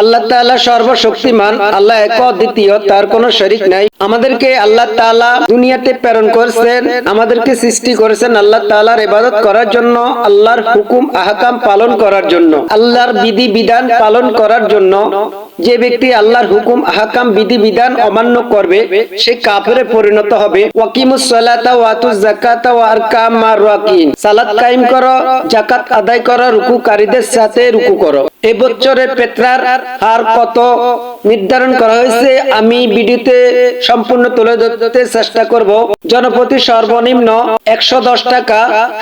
আল্লাহ তাআলা সর্বশক্তিমান, আল্লাহ এক অদ্বিতীয়, তার কোনো শরিক নাই। আমাদেরকে আল্লাহ তাআলা দুনিয়াতে প্রেরণ করেছেন, আমাদেরকে সৃষ্টি করেছেন আল্লাহ তাআলার ইবাদত করার জন্য, আল্লাহর হুকুম, আহকাম পালন করার জন্য, আল্লাহর বিধি বিধান পালন করার জন্য। যে ব্যক্তি আল্লাহর হুকুম আহকাম বিধি, বিধান অমান্য করবে, সে কাফেরে পরিণত হবে। ওয়াকিমুস সালাতা ওয়া আতুজ যাকাতা আদায় করো, রুকুকারীদের সাথে রুকু করো। এবছরের বছরের পেত্রার হার কত? নির্ধারণ করা হয়েছে। আমি ভিডিওতে সম্পূর্ণ তুলে ধরতে চেষ্টা করব। জনপ্রতি সর্বনিম্ন একশো দশ টাকা,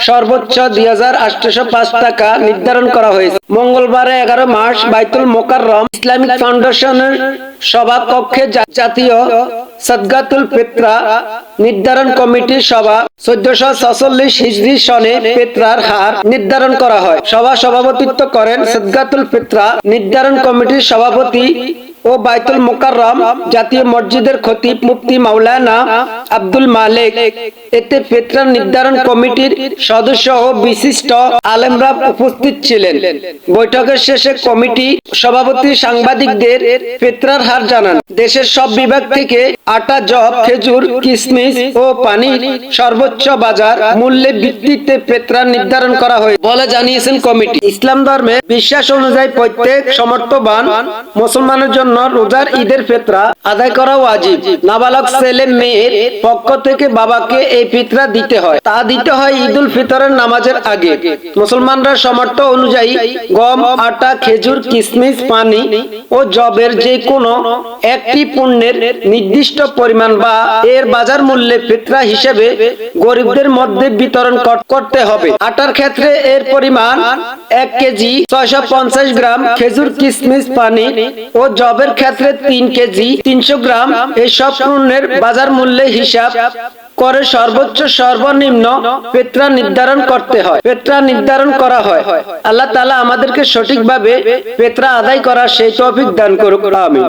সর্বোচ্চ দুই হাজার আটশো পাঁচ টাকা নির্ধারণ করা হয়েছে। মঙ্গলবারে এগারো মার্চ বাইতুল মোকাররম ইসলামিক ফাউন্ডেশনের সভা কক্ষে জাতীয় সদগাতুল পেত্রা নির্ধারণ কমিটির সভা চোদ্দশো ছচল্লিশ হিজরি সনে পেত্রার হার নির্ধারণ করা হয়। সভা সভাপতিত্ব করেন সদগাতুল পেত্রা নির্ধারণ কমিটির সভাপতি ও বাইতুল মোকাররম, জাতীয় মসজিদের খতিব মুফতি মাওলানা আব্দুল মালিক। এতে পেত্রা নির্ধারণ কমিটির সদস্য ও বিশিষ্ট আলেমরা উপস্থিত ছিলেন। বৈঠকের শেষে কমিটি সভাপতি সাংবাদিকদের পেত্রার হার জানান। দেশের সব বিভাগ থেকে আটা জব খেজুর কিশমিশ ও পানির সর্বোচ্চ বাজার মূল্যের ভিত্তিতে পেত্রা নির্ধারণ করা হয় বলে জানিয়েছেন কমিটি। ইসলাম ধর্মে বিশ্বাস অনুযায়ী প্রত্যেক সমর্থবান মুসলমানের জন্য রোজার ঈদের ফেতরা আদায় করা ওয়াজিব। নাবালক ছেলে মেয়ের পক্ষ থেকে বাবাকে এই ফিতরা দিতে হয়। তা দিতে হয় ঈদুল ফিতরের নামাজের আগে। মুসলমানরা সমর্থ অনুযায়ী গম, আটা, খেজুর কিশমিশ পানি ও জবের যে কোনো একটি পণ্যের নির্দিষ্ট পরিমাণ বা এর বাজার মূল্যে ফিতরা হিসেবে গরিবদের মধ্যে বিতরণ করতে হবে। আটার ক্ষেত্রে এর পরিমাণ এক কেজি ছয়শো পঞ্চাশ গ্রাম খেজুর, কিসমিস, পানি ও জবের ক্ষেত্রে তিন কেজি, তিনশো গ্রাম এসব পণ্যের বাজার মূল্যে হিসাব করে সর্বোচ্চ সর্বনিম্ন পেত্রা নির্ধারণ করতে হয়। পেত্রা নির্ধারণ করা হয়। আল্লাহ তালা আমাদেরকে সঠিকভাবে পেত্রা আদায় করা সেই তৌফিক দান করুক। আমি